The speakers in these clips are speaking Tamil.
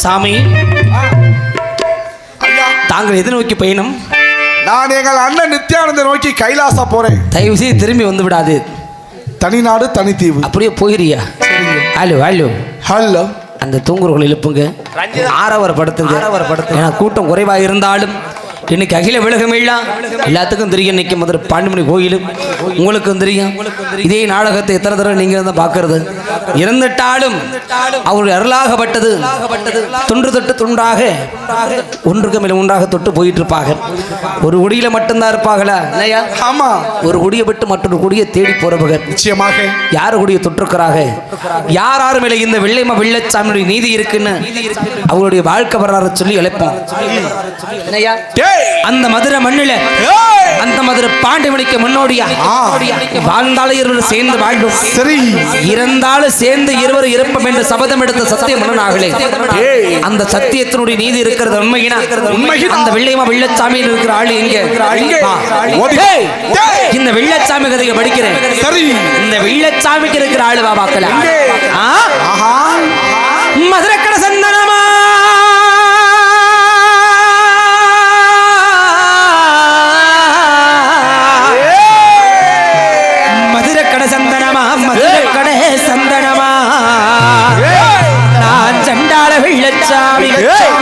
சாமி. தாங்கள் எது நோக்கி பயணம்? நான் எங்கள் அண்ணன் நித்யானந்த நோக்கி கைலாசா போறேன். தயவு செய்து திரும்பி வந்து விடாது. தனிநாடு தனித்தீவு அப்படியே போயிரியா ஹலோ ஹலோ. ஹலோ. அந்த தூங்குறவங்களை எழுப்புங்க. ஆரவர படுத்துங்க ஆரவர படுத்து ஏன்னா கூட்டம் குறைவாக இருந்தாலும் இன்னைக்கு அகில விலகம் எல்லாம் எல்லாத்துக்கும் தெரியும் இன்னைக்கு மதுரை பாண்டிமணி கோயிலும் உங்களுக்கும் தெரியும். இதே நாடகத்தை எத்தனை தடவை நீங்க தான் பார்க்கறது? இறந்துட்டாலும் அவருடைய அருளாகப்பட்டது தொன்று தொட்டு துண்டாக ஒன்றுக்கு மேல ஒன்றாக தொட்டு போயிட்டு இருப்பாங்க ஒரு குடியில மட்டும்தான் இருப்பாங்களா இல்லையா? ஆமா. ஒரு குடியை விட்டு மற்றொரு குடியை தேடி போறவங்க நிச்சயமாக. யாரு கூடிய தொற்றுக்கிறாங்க யார் யார் மேல இந்த வெள்ளைம வெள்ளச்சாமியுடைய நீதி இருக்குன்னு அவங்களுடைய வாழ்க்கை வரலாறு சொல்லி இழைப்போம் என்னய்யா? அந்த மதுரை மண்ணில! அந்த மதுரை பாண்டிமணிக்கு முன்னோடியா. வாழ்ந்தாலும் இருவர் சேர்ந்து வாழ்வோம். சரி. இருந்தாலும் சேர்ந்து இருவர் இருப்போம் என்று சபதம் எடுத்த சத்திய மன்னனாகளே ஏய்! அந்த சத்தியத்தினுடைய நீதி இருக்கிறது உண்மையினா. அந்த வெள்ளையம்மா வெள்ளச்சாமியில் இருக்கிற ஆளு எங்க! இந்த வெள்ளச்சாமி கதையை படிக்கிறேன். சரி. இந்த வெள்ளச்சாமிக்கு இருக்கிற ஆளு வா வெள்ளச்சாமி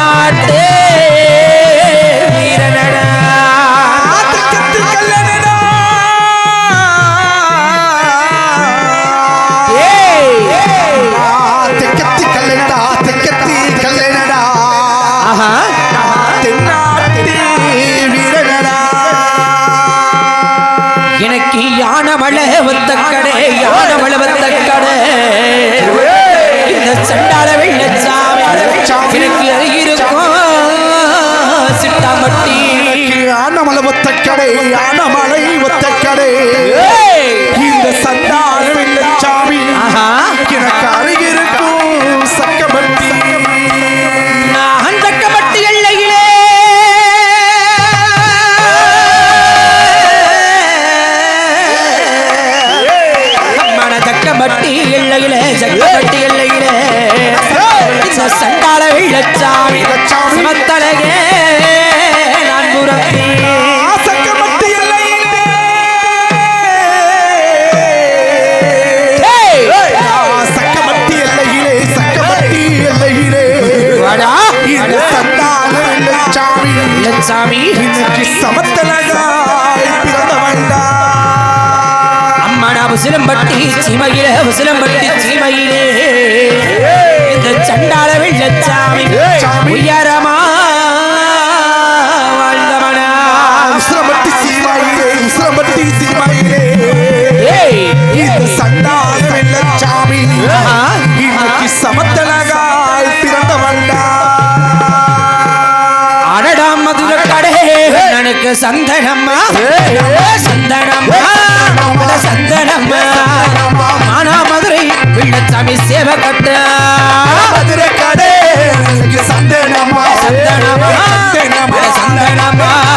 ஒத்த வெள்ளச்சாமி சேவை கட்ட. மதுரை கடை சந்தனமா. சந்தனமா. சந்தனமா.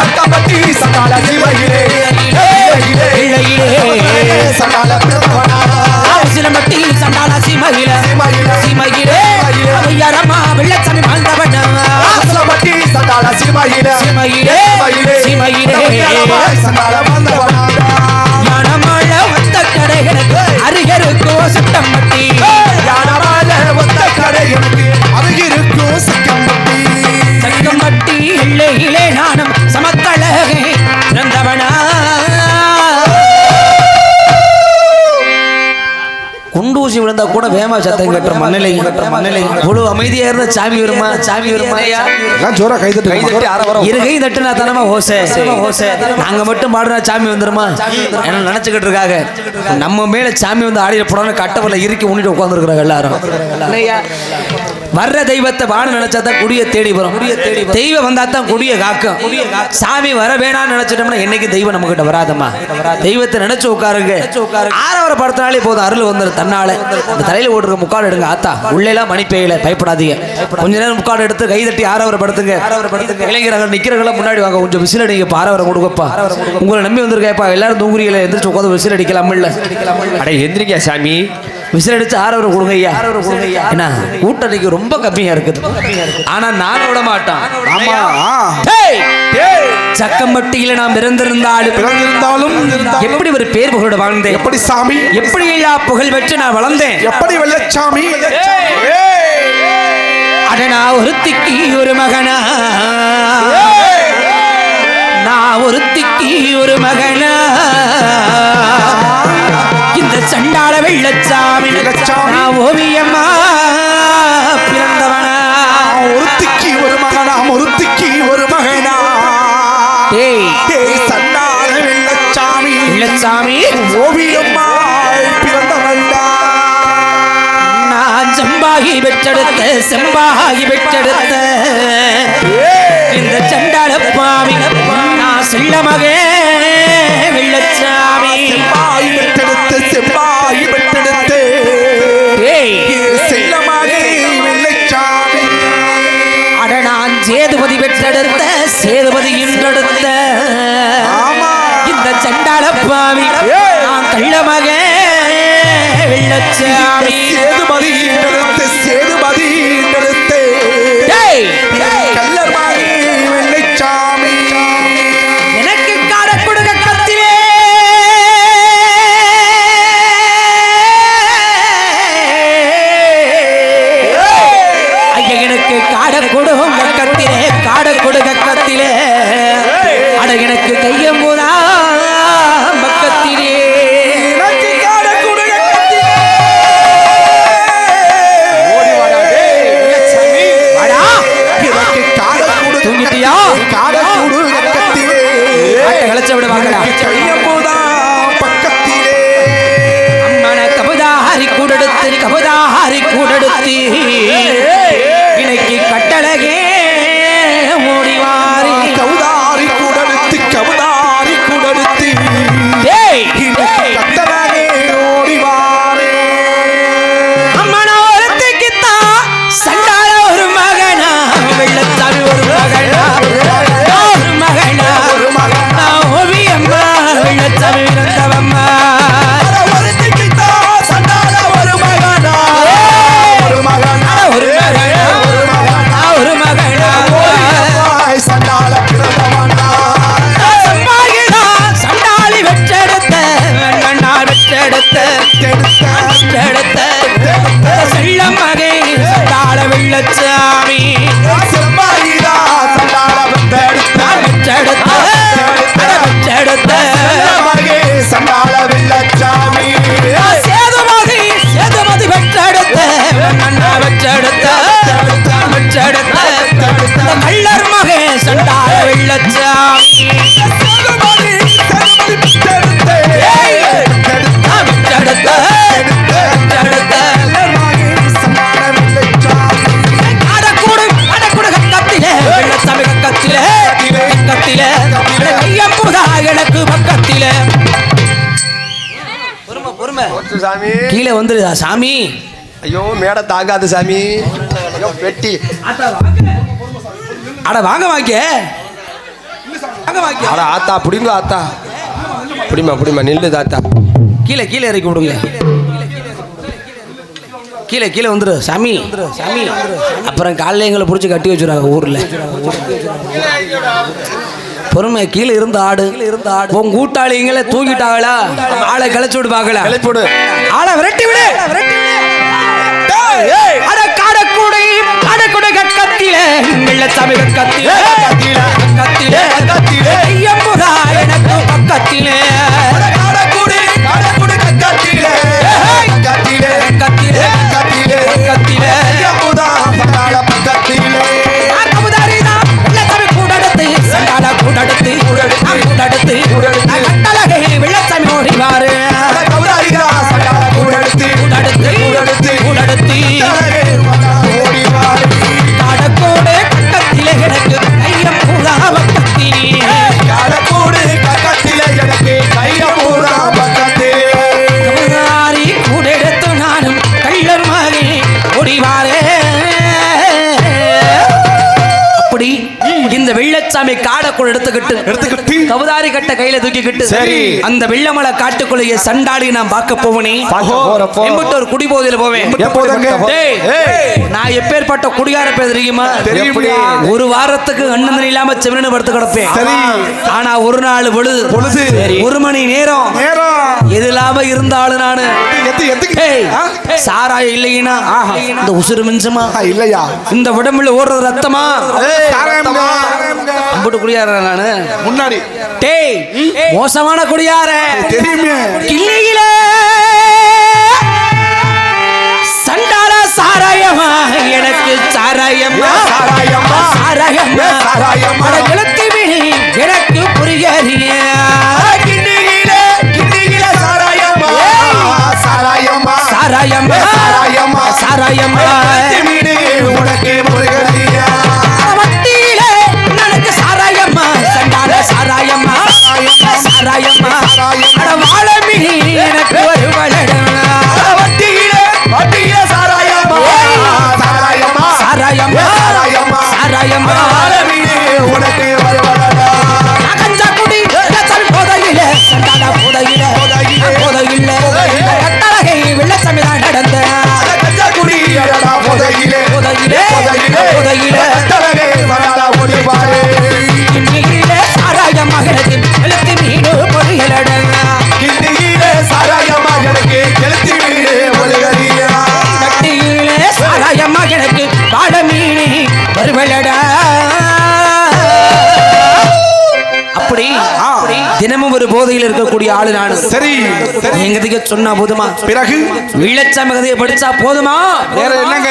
சட்டப்பட்டி சகால சிவையிலே சகால சிலம்பட்டி சண்டால சிமையில சிமையிலே ஐயாரம்மா வெள்ளச்சனி வாழ்ந்தவன். சிலம்பட்டி சண்டால சிமையில சிமையிலே சிமையிலே சண்டால வாழ்ந்தவன். யானமாழ ஒத்த கடை எனக்கு அருகருக்கோ சட்டம் பட்டி ஒத்த கடை எனக்கு விழுந்தா கூட வேமா சத்தம் கட்டுற மண்ணிலை மண்ணிலை. இவ்வளவு அமைதியா இருந்த சாமி வருமா சாமி வருமா? ஜோரா கைதட்டு கைதட்டி ஆற வர இருகை தட்டுனா தானமா ஹோசே ஹோசே நாங்க மட்டும் பாடுனா சாமி வந்துருமா? என்ன நினைச்சுக்கிட்டு இருக்காங்க? நம்ம மேல சாமி வந்து ஆடிட போடணும் கட்டவல இறுக்கி உன்னிட்டு உட்காந்துருக்குறாங்க எல்லாரும்? வர்ற தெய்வத்தை வாழ நினைச்சா தான் குடிய தேடி வரும். குடிய தேடி தெய்வம் வந்தா தான் குடிய காக்கும். சாமி வர வேணாம்னு நினைச்சிட்டோம்னா என்னைக்கு தெய்வம் நம்ம கிட்ட வராதம்மா. தெய்வத்தை நினைச்சு உட்காருங்க. ஆரவர படுத்தினாலே போதும் அருள் வந்துடும் தன்னால. இந்த தலையில ஓடுற முக்காடு எடுங்க ஆத்தா. உள்ளேலாம் மணி பெய்யல பயப்படாதீங்க. கொஞ்ச நேரம் முக்காடு எடுத்து கை தட்டி ஆரவர படுத்துங்க. இளைஞர்கள் நிக்கிறவங்க முன்னாடி வாங்க கொஞ்சம் விசில் அடிங்க ஆரவர கொடுங்கப்பா. உங்களை நம்பி வந்திருக்கேப்பா எல்லாரும் தூங்குறீங்களே எந்திரிச்சு உட்காந்து விசில் அடிக்கலாம் இல்ல அட எந்திரிக்கா சாமி? விசில் அடிச்சு ஆரவர கொடுங்க ஐயா. என்ன கூட்டணிக்கு ரொம்ப கம்மியா இருக்குது. ஆனா நான் விட மாட்டான் ஆமா. டேய்! சக்கம்பட்டியில நாம் பிறந்திருந்தாலும். பிறந்திருந்தாலும். எப்படி ஒரு பேர் புகழோட வாழ்ந்தேன்? எப்படி சாமி? எப்படி எல்லா புகழ் பெற்று நான் வளர்ந்தேன்? எப்படி வெள்ளச்சாமி? அட நான் ஒருத்திக்கு ஒரு மகனா? நான் ஒருத்திக்கு ஒரு மகனா? வெள்ளச்சாமி. நான் ஓவியம்மா பிறந்தவனா. ஒருத்திக்கு ஒரு மகனா ஒருத்திக்கு ஒரு மகனா. ஏய் சண்டாள வெள்ளச்சாமி. வெள்ளச்சாமி. ஓவியம்மாய் பிறந்தவன்டா நான் செம்பாகி பெற்றெடுத்த செம்பாகி பெற்றெடுத்த. இந்த சண்டாள பாவி நான் செல்ல மகே வெள்ளச்சாமி. செம்பாய் நான் கள்ள மகே வெள்ளச்சாமி சேதுபதி எடுத்து சேதுபதி எடுத்து டேய் கல்லர்மாய் வெள்ளைச்சாமி எனக்கு காட கொடுக்க கத்திலே. ஐயா எனக்கு காட கொடுக்கும் கத்திலே காட கொடுக்க கத்திலே. கூடெடுத்து சண்டாள சாமி. கீழே வந்துருதா சாமி? ஐயோ மேட தாங்காது சாமி. ஐயோ பெட்டி. அட வாங்க வாங்க வாங்க வாங்க அட ஆத்தா புடிங்க ஆத்தா. புடிமா புடிமா நில்லு தாத்தா. கீழே கீழே இறக்கி விடுங்க. கீழே கீழே வந்துரு சாமி. சாமி. அப்புறம் காலைல எங்களை பிடிச்சி கட்டி வச்சுருவாங்க ஊர்ல. பொறுமை கீழே இருந்த ஆடு. இருந்த ஆடு. உன் கூட்டாளிங்களை தூக்கிட்டாங்களா ஆளை விடு பார்க்கல. கிளப்பிடு ஆளை விரட்டி விடு. அட காடக்கூடை வெள்ளச்சாமி காடக்குள் எடுத்துக்கிட்டு. எடுத்துக்கிட்டு. கவுதாரி கட்ட கையில தூக்கிக்கிட்டு. சரி. அந்த வெள்ளமலை காட்டுக்குள்ளேயே சண்டாடி நான் பார்க்க போவனே எம்பிட்டு ஒரு போவேன். எப்போதுங்க? டேய், ஏய். நான் எப்பேற்பட்ட குடியார பேர் தெரியுமா. ஒரு வாரத்துக்கு அண்ணன் இல்லாம செவனு படுத்து கிடப்பேன். ஆனா ஒரு நாள் பொழுது. பொழுது. ஒரு மணி நேரம். எது இல்லாம இருந்தாலும் நானு? சாராயம் இல்லைனா இந்த உசுறு மிஞ்சமா? இல்லையா? இந்த உடம்புல ஓடுறது ரத்தமா. அம்புட்டு குடியார நானு? முன்னாடி. டேய் மோசமான குடியார தெரியுமே. கிள்ளியில. சண்டால சாராயமா எனக்கு சாராயமா சாராயமா. சாராயமா சாராயமா. அட கிழத்தி விழி எனக்கு புரியறிய. சாராயமா சாராயமா. சாராயமா உனக்கு வருவலடா அப்படி தினமும் ஒரு போதையில் இருக்கக்கூடிய ஆளு நானு. சரி எங்க சொன்னா போதுமா? பிறகு? வீழச்சாமி கதையை படிச்சா போதுமா? வேற என்னங்க?